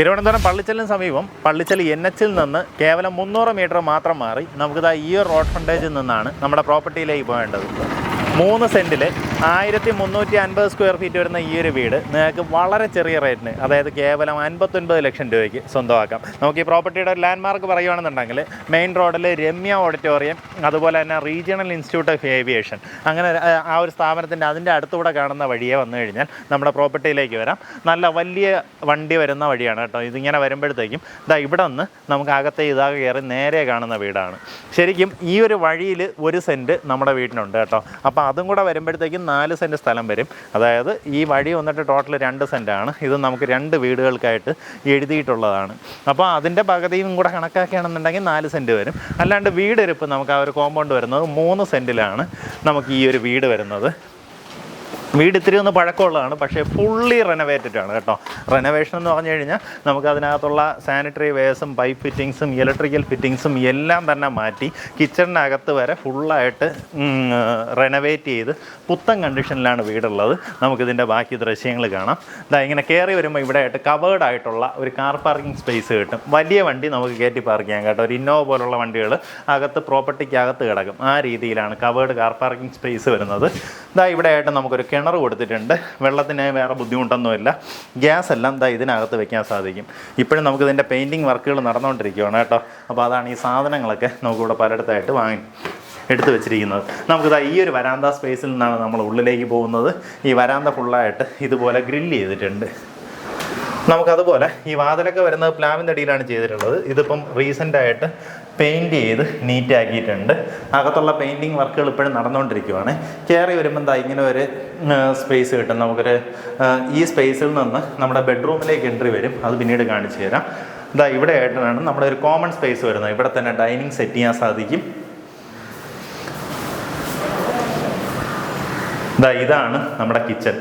തിരുവനന്തപുരം പള്ളിച്ചലിന് സമീപം പള്ളിച്ചൽ എൻ എച്ചിൽ നിന്ന് കേവലം മുന്നൂറ് മീറ്റർ മാത്രം മാറി നമുക്കിതാ ഈ റോഡ് ഫ്രണ്ടേജിൽ നിന്നാണ് നമ്മുടെ പ്രോപ്പർട്ടിയിലേക്ക് പോകേണ്ടത്. മൂന്ന് സെന്റിൽ ആയിരത്തി മുന്നൂറ്റി അൻപത് സ്ക്വയർ ഫീറ്റ് വരുന്ന ഈ ഒരു വീട് നിങ്ങൾക്ക് വളരെ ചെറിയ റേറ്റിന് അതായത് കേവലം അൻപത്തൊൻപത് ലക്ഷം രൂപയ്ക്ക് സ്വന്തമാക്കാം. നമുക്ക് ഈ പ്രോപ്പർട്ടിയുടെ ഒരു ലാൻഡ് മാർക്ക് പറയുകയാണെന്നുണ്ടെങ്കിൽ മെയിൻ റോഡിൽ രമ്യ ഓഡിറ്റോറിയം അതുപോലെ തന്നെ റീജിയണൽ ഇൻസ്റ്റിറ്റ്യൂട്ട് ഓഫ് ഏവിയേഷൻ അങ്ങനെ ആ ഒരു സ്ഥാപനത്തിന്റെ അതിന്റെ അടുത്തുകൂടെ കാണുന്ന വഴിയെ വന്നു കഴിഞ്ഞാൽ നമ്മുടെ പ്രോപ്പർട്ടിയിലേക്ക് വരാം. നല്ല വലിയ വണ്ടി വരുന്ന വഴിയാണ് കേട്ടോ. ഇതിങ്ങനെ വരുമ്പോഴത്തേക്കും ഇതാ ഇവിടെ നിന്ന് നമുക്ക് അകത്തെ ഇതാകെ കയറി നേരെ കാണുന്ന വീടാണ്. ശരിക്കും ഈ ഒരു വഴിയിൽ ഒരു സെന്റ് നമ്മുടെ വീടിനുണ്ട് കേട്ടോ. അപ്പോൾ അതും കൂടെ വരുമ്പോഴത്തേക്കും നാല് സെന്റ് സ്ഥലം വരും. അതായത് ഈ വഴി വന്നിട്ട് ടോട്ടൽ രണ്ട് ആണ് ഇത് നമുക്ക് രണ്ട് വീടുകൾക്കായിട്ട് എഴുതിയിട്ടുള്ളതാണ്. അപ്പോൾ അതിന്റെ പകുതിയും കൂടെ കണക്കാക്കുകയാണെന്നുണ്ടെങ്കിൽ നാല് സെന്റ് വരും. അല്ലാണ്ട് വീടിരിപ്പ് നമുക്ക് ആ ഒരു കോമ്പൗണ്ട് വരുന്നത് മൂന്ന് സെന്റിലാണ് നമുക്ക് ഈ ഒരു വീട് വരുന്നത്. വീട് ഇത്തിരി ഒന്ന് പഴക്കമുള്ളതാണ് പക്ഷേ ഫുള്ളി റെനോവേറ്റഡ് ആണ് കേട്ടോ. റെനോവേഷൻ എന്ന് പറഞ്ഞു കഴിഞ്ഞാൽ നമുക്ക് അതിനകത്തുള്ള സാനിറ്ററി വേഴ്സും പൈപ്പ് ഫിറ്റിങ്സും ഇലക്ട്രിക്കൽ ഫിറ്റിങ്സും എല്ലാം തന്നെ മാറ്റി കിച്ചണിനകത്ത് വരെ ഫുള്ളായിട്ട് റെനോവേറ്റ് ചെയ്ത് പുത്തൻ കണ്ടീഷനിലാണ് വീടുള്ളത്. നമുക്കിതിന്റെ ബാക്കി ദൃശ്യങ്ങൾ കാണാം. ഇതാ ഇങ്ങനെ കയറി വരുമ്പോൾ ഇവിടെ ആയിട്ട് കവേർഡ് ആയിട്ടുള്ള ഒരു കാർ പാർക്കിംഗ് സ്പേസ് കിട്ടും. വലിയ വണ്ടി നമുക്ക് കയറ്റി പാർക്ക് ചെയ്യാം കേട്ടോ. ഒരു ഇന്നോവ പോലുള്ള വണ്ടികൾ അകത്ത് പ്രോപ്പർട്ടിക്കകത്ത് കിടക്കും. ആ രീതിയിലാണ് കവേർഡ് കാർ പാർക്കിംഗ് സ്പേസ് വരുന്നത്. ഇതാ ഇവിടെ ആയിട്ട് നമുക്കൊരു കിണർ കൊടുത്തിട്ടുണ്ട്. വെള്ളത്തിന് വേറെ ബുദ്ധിമുട്ടൊന്നുമില്ല. ഗ്യാസ് എല്ലാം ഇതാ ഇതിനകത്ത് വെക്കാൻ സാധിക്കും. ഇപ്പോഴും നമുക്ക് ഇതിന്റെ പെയിന്റിങ് വർക്കുകൾ നടന്നുകൊണ്ടിരിക്കുകയാണ് കേട്ടോ. അപ്പോൾ അതാണ് ഈ സാധനങ്ങളൊക്കെ നമുക്കിവിടെ പലയിടത്തായിട്ട് വാങ്ങി എടുത്തു വെച്ചിരിക്കുന്നത്. നമുക്കിതാ ഈ ഒരു വരാന്ത സ്പേസിൽ നിന്നാണ് നമ്മൾ ഉള്ളിലേക്ക് പോകുന്നത്. ഈ വരാന്ത ഫുള്ളായിട്ട് ഇതുപോലെ ഗ്രില്ല് ചെയ്തിട്ടുണ്ട്. നമുക്കതുപോലെ ഈ വാതിലൊക്കെ വരുന്നത് പ്ലാവിന്റെ അടിയിലാണ് ചെയ്തിട്ടുള്ളത്. ഇതിപ്പം റീസെന്റായിട്ട് പെയിന്റ് പെയിന്റ് ചെയ്ത് നീറ്റാക്കിയിട്ടുണ്ട് അകത്തുള്ള പെയിന്റിങ് വർക്കുകൾ ഇപ്പോഴും നടന്നുകൊണ്ടിരിക്കുവാണ്. കയറി വരുമ്പോൾ എന്താ ഇങ്ങനെ ഒരു സ്പേസ് കിട്ടും. നമുക്കൊരു ഈ സ്പേസിൽ നിന്ന് നമ്മുടെ ബെഡ്റൂമിലേക്ക് എൻട്രി വരും. അത് പിന്നീട് കാണിച്ചു തരാം. ഇതാ ഇവിടെ ആയിട്ടാണ് നമ്മുടെ ഒരു കോമൺ സ്പേസ് വരുന്നത്. ഇവിടെ തന്നെ ഡൈനിങ് സെറ്റ് ചെയ്യാൻ സാധിക്കും. ഇതാ ഇതാണ് നമ്മുടെ കിച്ചൺ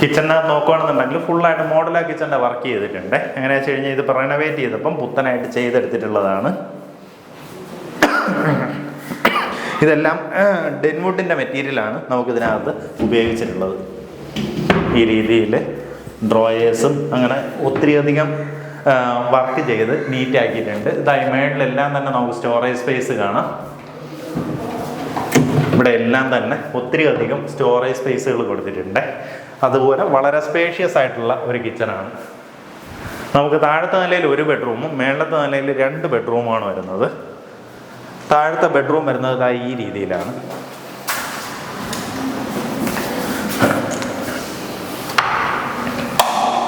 കിച്ചണിനകത്ത് നോക്കുകയാണെന്നുണ്ടെങ്കിൽ ഫുള്ളായിട്ട് മോഡലാ കിച്ചണിന്റെ വർക്ക് ചെയ്തിട്ടുണ്ട്. എങ്ങനെ വെച്ച് കഴിഞ്ഞാൽ ഇത് റിനോവേറ്റ് ചെയ്തപ്പം പുത്തനായിട്ട് ചെയ്തെടുത്തിട്ടുള്ളതാണ്. ഇതെല്ലാം ഡെൻവുഡിന്റെ മെറ്റീരിയലാണ് നമുക്കിതിനകത്ത് ഉപയോഗിച്ചിട്ടുള്ളത്. ഈ രീതിയിൽ ഡ്രോയേഴ്സും അങ്ങനെ ഒത്തിരിയധികം വർക്ക് ചെയ്ത് നീറ്റാക്കിയിട്ടുണ്ട് ഇതായി മേളിലെല്ലാം തന്നെ നമുക്ക് സ്റ്റോറേജ് സ്പേസ് കാണാം. ഇവിടെ എല്ലാം തന്നെ ഒത്തിരി അധികം സ്റ്റോറേജ് സ്പേസുകൾ കൊടുത്തിട്ടുണ്ട്. അതുപോലെ വളരെ സ്പേഷ്യസ് ആയിട്ടുള്ള ഒരു കിച്ചണാണ് നമുക്ക് താഴത്തെ നിലയിൽ ഒരു ബെഡ്റൂമും മേളത്തെ നിലയിൽ രണ്ട് ബെഡ്റൂമാണ് വരുന്നത്. താഴത്തെ ബെഡ്റൂം വരുന്നത് ഈ രീതിയിലാണ്.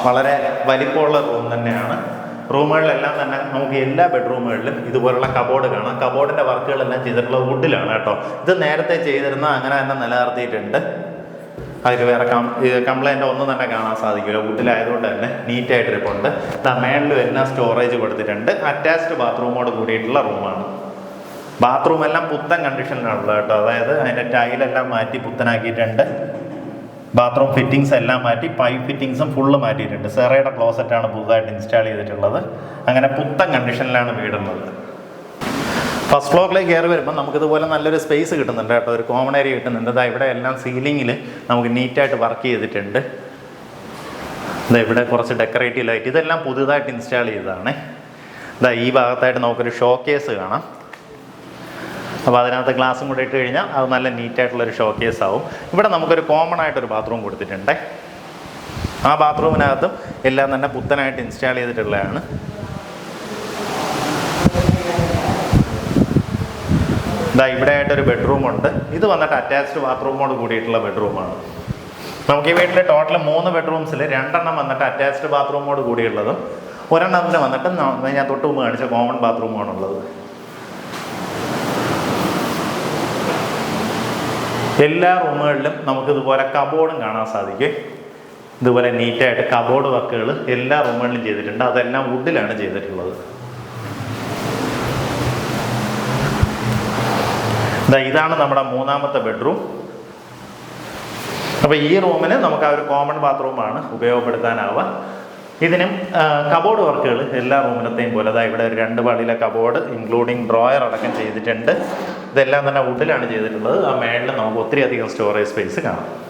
വളരെ വലിപ്പമുള്ള റൂം തന്നെയാണ്. റൂമുകളിലെല്ലാം തന്നെ നമുക്ക് എല്ലാ ബെഡ്റൂമുകളിലും ഇതുപോലുള്ള കബോർഡ് കാണാം. കബോർഡിന്റെ വർക്കുകളെല്ലാം ചെയ്തിട്ടുള്ള വുഡിലാണ് കേട്ടോ. ഇത് നേരത്തെ ചെയ്തിരുന്ന അങ്ങനെ തന്നെ നിലനിർത്തിയിട്ടുണ്ട്. അതിൽ വേറെ കം കംപ്ലൈന്റ് ഒന്നും തന്നെ കാണാൻ സാധിക്കില്ല. വുഡിലായതുകൊണ്ട് തന്നെ നീറ്റായിട്ട് ഇരിപ്പുണ്ട് ദാ മേളിലും എല്ലാം സ്റ്റോറേജ് കൊടുത്തിട്ടുണ്ട്. അറ്റാച്ച്ഡ് ബാത്റൂമോട് കൂടിയിട്ടുള്ള റൂമാണ്. ബാത്റൂം എല്ലാം പുത്തൻ കണ്ടീഷനിലാണുള്ളത് കേട്ടോ. അതായത് അതിന്റെ ടൈലെല്ലാം മാറ്റി പുത്തനാക്കിയിട്ടുണ്ട്. ബാത്റൂം ഫിറ്റിങ്സ് എല്ലാം മാറ്റി പൈപ്പ് ഫിറ്റിങ്സും ഫുള്ള് മാറ്റിയിട്ടുണ്ട്. സെറയുടെ ക്ലോസറ്റാണ് പുതുതായിട്ട് ഇൻസ്റ്റാൾ ചെയ്തിട്ടുള്ളത്. അങ്ങനെ പുത്തൻ കണ്ടീഷനിലാണ് വീടുള്ളത് ഫസ്റ്റ് ഫ്ലോറിലേക്ക് കയറി വരുമ്പോൾ നമുക്കിതുപോലെ നല്ലൊരു സ്പേസ് കിട്ടുന്നുണ്ട് കേട്ടോ. ഒരു കോമൺ ഏരിയ കിട്ടുന്നുണ്ട്. ഇതാ ഇവിടെ എല്ലാം സീലിങ്ങിൽ നമുക്ക് നീറ്റായിട്ട് വർക്ക് ചെയ്തിട്ടുണ്ട്. ഇതാ ഇവിടെ കുറച്ച് ഡെക്കറേറ്റീവ് ലൈറ്റ് ഇതെല്ലാം പുതുതായിട്ട് ഇൻസ്റ്റാൾ ചെയ്തതാണ്. ഇതാ ഈ ഭാഗത്തായിട്ട് നമുക്കൊരു ഷോ കേസ് കാണാം. അപ്പോൾ അതിനകത്ത് ഗ്ലാസും കൂടെ ഇട്ട് കഴിഞ്ഞാൽ അത് നല്ല നീറ്റായിട്ടുള്ളൊരു ഷോ കേസ് ആവും. ഇവിടെ നമുക്കൊരു കോമൺ ആയിട്ടൊരു ബാത്റൂം കൊടുത്തിട്ടുണ്ട്. ആ ബാത്റൂമിനകത്തും എല്ലാം തന്നെ പുത്തനായിട്ട് ഇൻസ്റ്റാൾ ചെയ്തിട്ടുള്ളതാണ്. ഇതാ ഇവിടെ ആയിട്ടൊരു ബെഡ്റൂമുണ്ട് ഇത് വന്നിട്ട് അറ്റാച്ച്ഡ് ബാത്റൂമോട് കൂടിയിട്ടുള്ള ബെഡ്റൂമാണ് നമുക്ക് ഈ വീട്ടിൽ ടോട്ടൽ മൂന്ന് ബെഡ്റൂംസിൽ രണ്ടെണ്ണം വന്നിട്ട് അറ്റാച്ച്ഡ് ബാത്റൂമോട് കൂടിയുള്ളതും ഒരെണ്ണത്തിന് വന്നിട്ട് ഞാൻ തൊട്ട് മുമ്പ് കാണിച്ച കോമൺ ബാത്റൂമാണുള്ളത് എല്ലാ റൂമുകളിലും നമുക്ക് ഇതുപോലെ കബോർഡും കാണാൻ സാധിക്കും. ഇതുപോലെ നീറ്റായിട്ട് കബോർഡ് വർക്കുകൾ എല്ലാ റൂമുകളിലും ചെയ്തിട്ടുണ്ട്. അതെല്ലാം വുഡിലാണ് ചെയ്തിട്ടുള്ളത്. ഇതാണ് നമ്മുടെ മൂന്നാമത്തെ ബെഡ്റൂം അപ്പോൾ ഈ റൂമിന് നമുക്ക് ആ ഒരു കോമൺ ബാത്റൂമാണ് ഉപയോഗപ്പെടുത്താനാവുക. ഇതിനും കബോർഡ് വർക്കുകൾ എല്ലാ റൂമിലത്തെയും പോലെ. അതായത് ഇവിടെ രണ്ട് പാളിയിലെ കബോർഡ് ഇൻക്ലൂഡിങ് ഡ്രോയർ അടക്കം ചെയ്തിട്ടുണ്ട്. ഇതെല്ലാം തന്നെ വുഡിലാണ് ചെയ്തിട്ടുള്ളത്. ആ മേളിൽ നമുക്ക് ഒത്തിരി അധികം സ്റ്റോറേജ് സ്പേസ് കാണാം.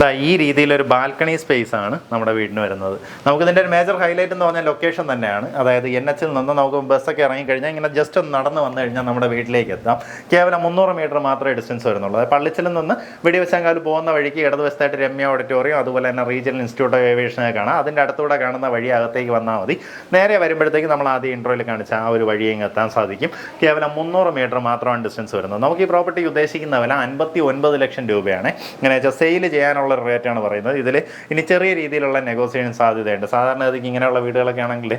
ദാ ഈ രീതിയിലൊരു ബാൽക്കണി സ്പേസ് ആണ് നമ്മുടെ വീടിന് വരുന്നത്. നമുക്ക് നമുക്കിതിന്റെ ഒരു മേജർ ഹൈലൈറ്റ് എന്ന് പറഞ്ഞാൽ ലൊക്കേഷൻ തന്നെയാണ്. അതായത് എൻ എച്ചിൽ നിന്ന് നമുക്ക് ബസ്സൊക്കെ ഇറങ്ങിക്കഴിഞ്ഞാൽ ഇങ്ങനെ ജസ്റ്റ് ഒന്ന് നടന്ന് വന്നു കഴിഞ്ഞാൽ നമ്മുടെ വീട്ടിലേക്ക് എത്താം. കേവലം മുന്നൂറ് മീറ്റർ മാത്രമേ ഡിസ്റ്റൻസ് വരുന്നുള്ളൂ. അതായത് പള്ളിച്ചിൽ നിന്ന് വെടിവെച്ചങ്കാൽ പോകുന്ന വഴിക്ക് ഇടതുവശത്തായിട്ട് രമ്യ ഓഡിറ്റോറിയം അതുപോലെ തന്നെ റീജിയണൽ ഇൻസ്റ്റിറ്റ്യൂട്ട് ഓഫ് ഏവിയേഷനെ കാണാം. അതിന്റെ അടുത്തൂടെ കാണുന്ന വഴി അകത്തേക്ക് വന്നാൽ മതി. നേരെ വരുമ്പോഴത്തേക്ക് നമ്മൾ ആദ്യം ഇൻട്രോയിൽ കാണിച്ച ആ ഒരു വഴിയെ എത്താൻ സാധിക്കും. കേവലം മുന്നൂറ് മീറ്റർ മാത്രമാണ് ഡിസ്റ്റൻസ് വരുന്നത്. നമുക്ക് ഈ പ്രോപ്പർട്ടി ഉദ്ദേശിക്കുന്ന വില അൻപത്തി ഒൻപത് ലക്ഷം രൂപയാണ്. ഇങ്ങനെ വെച്ചാൽ സെയിൽ ചെയ്യാനുള്ള റേറ്റാണ് പറയുന്നത്. ഇതിൽ ഇനി ചെറിയ രീതിയിലുള്ള നെഗോസിയേഷൻ സാധ്യതയുണ്ട്. സാധാരണ ഗതിക്ക് ഇങ്ങനെയുള്ള വീടുകളൊക്കെ ആണെങ്കിൽ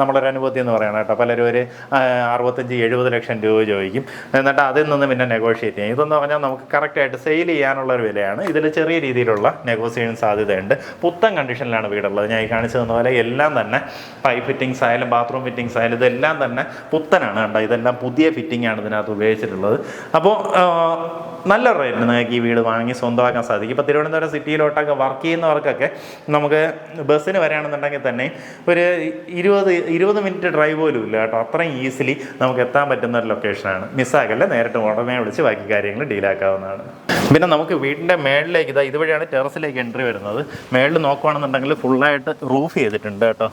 നമ്മളൊരു അനുഭൂതി എന്ന് പറയണം കേട്ടോ. പലരും ഒരു അറുപത്തഞ്ച് എഴുപത് ലക്ഷം രൂപ ചോദിക്കും. എന്നിട്ട് അതിൽ നിന്ന് പിന്നെ നെഗോഷിയേറ്റ് ചെയ്യും. ഇതെന്ന് പറഞ്ഞാൽ നമുക്ക് കറക്റ്റായിട്ട് സെയിൽ ചെയ്യാനുള്ള ഒരു വിലയാണ്. ഇതിൽ ചെറിയ രീതിയിലുള്ള നെഗോസിയേഷൻ സാധ്യതയുണ്ട്. പുത്തൻ കണ്ടീഷനിലാണ് വീടുള്ളത്. ഞാൻ ഈ കാണിച്ചു തന്ന പോലെ എല്ലാം തന്നെ പൈപ്പ് ഫിറ്റിംഗ്സ് ആയാലും ബാത്റൂം ഫിറ്റിംഗ്സ് ആയാലും ഇതെല്ലാം തന്നെ പുത്തനാണ് കണ്ടോ ഇതെല്ലാം പുതിയ ഫിറ്റിംഗ് ആണ് ഇതിനകത്ത് ഉപയോഗിച്ചിട്ടുള്ളത്. അപ്പോൾ നല്ല റേറ്റിന് നിങ്ങൾക്ക് ഈ വീട് വാങ്ങി സ്വന്തമാക്കാൻ സാധിക്കും. ഇപ്പോൾ തിരുവനന്തപുരം സിറ്റിയിലോട്ടൊക്കെ വർക്ക് ചെയ്യുന്നവർക്കൊക്കെ നമുക്ക് ബസ്സിന് വരികയാണെന്നുണ്ടെങ്കിൽ തന്നെ ഒരു ഇരുപത് ഇരുപത് മിനിറ്റ് ഡ്രൈവ് പോലും ഇല്ല കേട്ടോ. അത്രയും ഈസിലി നമുക്ക് എത്താൻ പറ്റുന്ന ഒരു ലൊക്കേഷനാണ് മിസ്സാക്കല്ല നേരിട്ട് ഉടനെ വിളിച്ച് ബാക്കി കാര്യങ്ങൾ ഡീലാക്കാവുന്നതാണ് പിന്നെ നമുക്ക് വീടിന്റെ മേളിലേക്ക് ഇതാ ഇതുവഴിയാണ് ടെറസിലേക്ക് എൻട്രി വരുന്നത്. മേളിൽ നോക്കുവാണെന്നുണ്ടെങ്കിൽ ഫുള്ളായിട്ട് റൂഫ് ചെയ്തിട്ടുണ്ട് കേട്ടോ.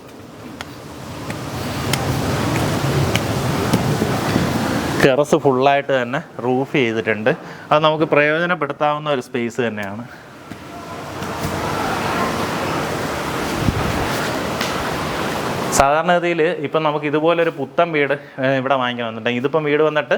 ടെറസ് ഫുള്ളായിട്ട് തന്നെ റൂഫ് ചെയ്തിട്ടുണ്ട്. അത് നമുക്ക് പ്രയോജനപ്പെടുത്താവുന്ന ഒരു സ്പേസ് തന്നെയാണ്. സാധാരണഗതിയിൽ ഇപ്പം നമുക്ക് ഇതുപോലൊരു പുത്തൻ വീട് ഇവിടെ വാങ്ങിക്കണമെന്നുണ്ടെങ്കിൽ ഇതിപ്പം വീട് വന്നിട്ട്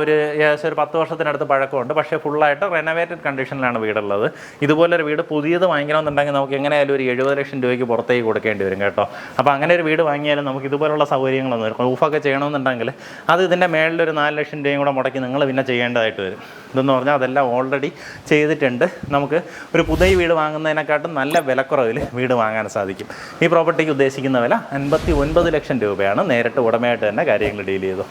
ഒരു ഏകദേശം ഒരു പത്ത് വർഷത്തിനടുത്ത് പഴക്കമുണ്ട്. പക്ഷേ ഫുള്ളായിട്ട് റെനോവേറ്റഡ് കണ്ടീഷനിലാണ് വീടുള്ളത്. ഇതുപോലൊരു വീട് പുതിയത് വാങ്ങിക്കണമെന്നുണ്ടെങ്കിൽ നമുക്ക് എങ്ങനെയായാലും ഒരു എഴുപത് ലക്ഷം രൂപയ്ക്ക് പുറത്തേക്ക് കൊടുക്കേണ്ടി വരും കേട്ടോ. അപ്പോൾ അങ്ങനെ ഒരു വീട് വാങ്ങിയാലും നമുക്ക് ഇതുപോലുള്ള സൗകര്യങ്ങളൊന്നും വരും റൂഫൊക്കെ ചെയ്യണമെന്നുണ്ടെങ്കിൽ അത് ഇതിന്റെ മേളിലൊരു നാല് ലക്ഷം രൂപയും കൂടെ മുടക്കി നിങ്ങൾ പിന്നെ ചെയ്യേണ്ടതായിട്ട് വരും. ഇതെന്ന് പറഞ്ഞാൽ അതെല്ലാം ഓൾറെഡി ചെയ്തിട്ടുണ്ട്. നമുക്ക് ഒരു പുതിയ വീട് വാങ്ങുന്നതിനെക്കാട്ടും നല്ല വിലക്കുറവിൽ വീട് വാങ്ങാൻ സാധിക്കും. ഈ പ്രോപ്പർട്ടിക്ക് ഉദ്ദേശിക്കുന്ന വില അൻപത്തി ഒൻപത് ലക്ഷം രൂപയാണ് നേരിട്ട് ഉടമയായിട്ട് തന്നെ കാര്യങ്ങൾ ഡീൽ ചെയ്തു.